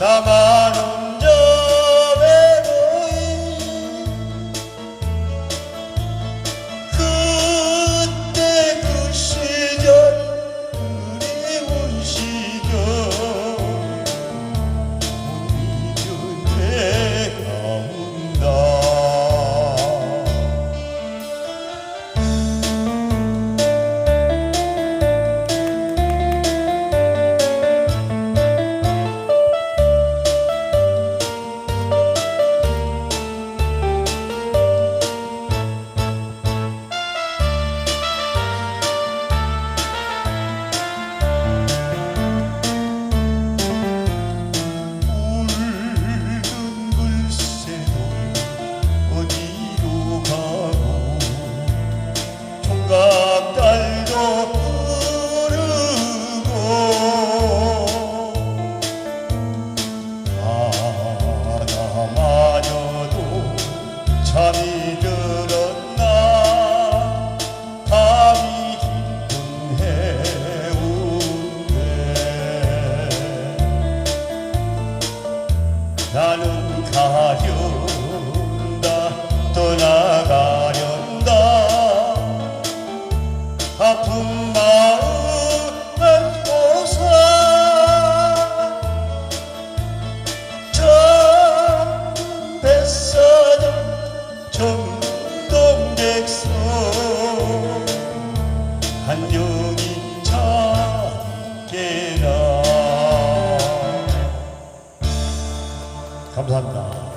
Tamam. 아픈 마음 안고사 전대사장 전동객선 한영인 찾게라 감사합니다.